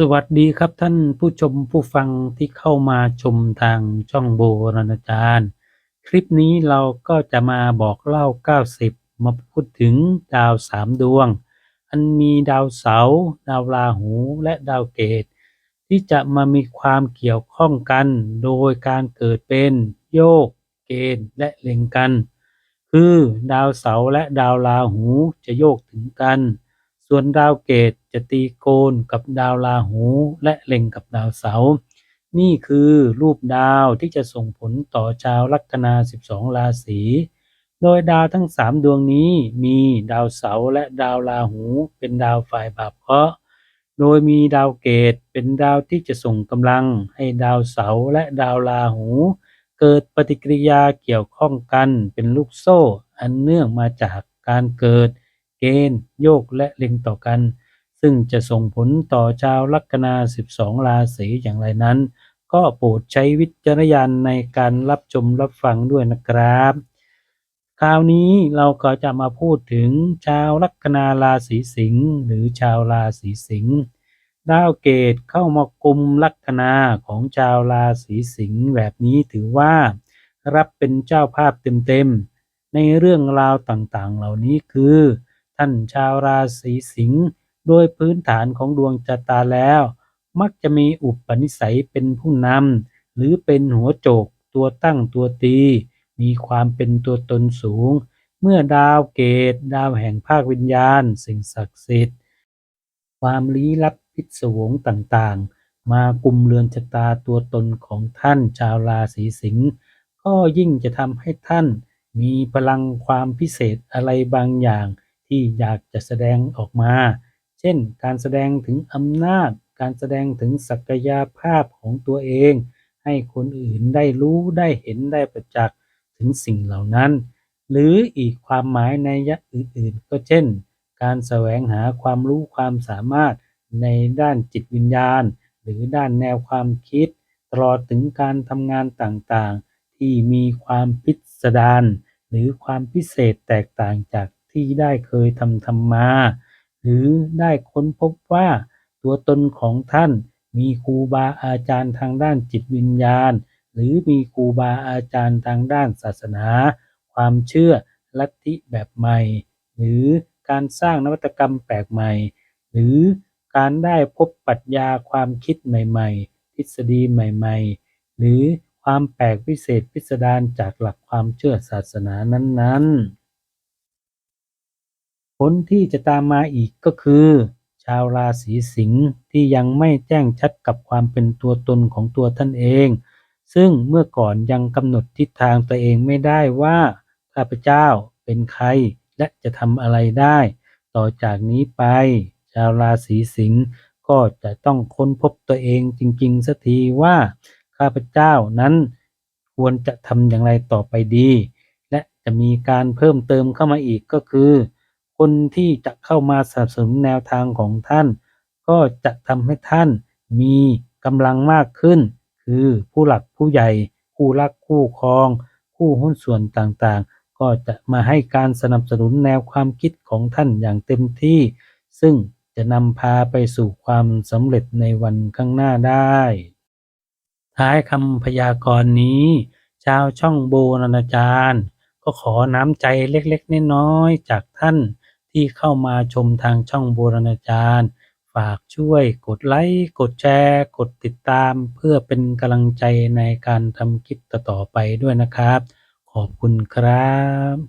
สวัสดีครับท่านผู้ชมผู้ฟังที่เข้ามาชมทางช่องโบราณอาจารย์ คลิปนี้เราก็จะมาบอกเล่า 90 มาพูดถึงดาวสามดวง อันมีดาวเสาร์ดาวราหูและดาวเกต ที่จะมามีความเกี่ยวข้องกัน โดยการเกิดเป็นโยก เกณฑ์และเล็งกัน คือดาวเสาร์และดาวราหูจะโยกถึงกัน ส่วนดาวเกตจะตีโกนกับดาวราหูและเล็งกับดาวเสาร์นี่คือรูปดาวที่จะส่งผลต่อชาวลัคนา 12 ราศี โดยดาวทั้ง 3 ดวงนี้มีดาวเสาร์และดาวราหูเป็นดาวฝ่ายบาปเคราะห์ โดยมีดาวเกตเป็นดาวที่จะส่งกำลังให้ดาวเสาร์และดาวราหู เกิดปฏิกิริยาเกี่ยวข้องกันเป็นลูกโซ่ อันเนื่องมาจากการเกิด เกณฑ์โยกและเล็งต่อกัน ซึ่งจะส่งผลต่อชาวลัคนา 12 ราศีอย่างไรนั้น ก็โปรดใช้วิจารณญาณในการรับชมรับฟังด้วยนะครับ คราวนี้เราก็จะมาพูดถึงชาวลัคนาราศีสิงห์หรือชาวราศีสิงห์ดาวเกตเข้ามากุมลัคนาของชาวราศีสิงห์แบบนี้ถือว่า รับเป็นเจ้าภาพเต็มๆในเรื่องราวต่างๆ เหล่านี้คือ ท่านชาวราศีสิงห์โดยพื้นฐานของดวงชะตาแล้ว มักจะมีอุปนิสัยเป็นผู้นำหรือเป็นหัวโจกตัวตั้งตัวตี มีความเป็นตัวตนสูง เมื่อดาวเกตดาวแห่งภาควิญญาณ สิ่งศักดิ์สิทธิ์ ความลี้ลับพิศวงต่างๆ มากุมเรือนชะตาตัวตนของท่านชาวราศีสิงห์ก็ยิ่งจะทำให้ท่านมีพลังความพิเศษอะไรบางอย่าง ที่อยากจะแสดงออกมา เช่น การแสดงถึงอำนาจ การแสดงถึงศักยภาพของตัวเอง ให้คนอื่นได้รู้ได้เห็นได้ประจักษ์ถึงสิ่งเหล่านั้น หรืออีกความหมายในยะอื่นๆ ก็เช่น การแสวงหาความรู้ความสามารถในด้านจิตวิญญาณ หรือด้านแนวความคิด ตลอดถึงการทำงานต่างๆ ที่มีความพิสดารหรือความพิเศษแตกต่างจาก ที่ได้เคยทำทำมา หรือได้ค้นพบว่าตัวตนของท่านมีครูบาอาจารย์ทางด้านจิตวิญญาณ หรือมีครูบาอาจารย์ทางด้านศาสนา ความเชื่อลัทธิแบบใหม่ หรือการสร้างนวัตกรรมแปลกใหม่ หรือการได้พบปรัชญาความคิดใหม่ๆ ทฤษฎีใหม่ๆ หรือความแปลกพิเศษพิสดารจากหลักความเชื่อศาสนานั้นๆ ผลที่จะตามมาอีกก็คือ ชาวราศีสิงห์ที่ยังไม่แจ้งชัดกับความเป็นตัวตนของตัวท่านเอง ซึ่งเมื่อก่อนยังกำหนดทิศทางตัวเองไม่ได้ว่าข้าพเจ้าเป็นใครและจะทำอะไรได้ ต่อจากนี้ไป ชาวราศีสิงห์ก็จะต้องค้นพบตัวเองจริงๆสักทีว่า ข้าพเจ้านั้นควรจะทำอย่างไรต่อไปดี และจะมีการเพิ่มเติมเข้ามาอีกก็คือ คนที่จะเข้ามาสนับสนุนแนวทางของท่าน ก็จะทำให้ท่านมีกำลังมากขึ้น คือผู้หลักผู้ใหญ่ คู่รักคู่ครอง คู่หุ้นส่วนต่างๆ ก็จะมาให้การสนับสนุนแนวความคิดของท่านอย่างเต็มที่ ซึ่งจะนำพาไปสู่ความสำเร็จในวันข้างหน้าได้ ท้ายคำพยากรณ์นี้ ชาวช่องโบราณอาจารย์ ก็ขอน้ำใจเล็กๆน้อยๆจากท่าน ที่เข้ามาชมทางช่องโบราณอาจารย์ ฝากช่วยกดไลค์กดแชร์ กดติดตาม เพื่อเป็นกำลังใจในการทำคลิปต่อๆไปด้วยนะครับ ขอบคุณครับ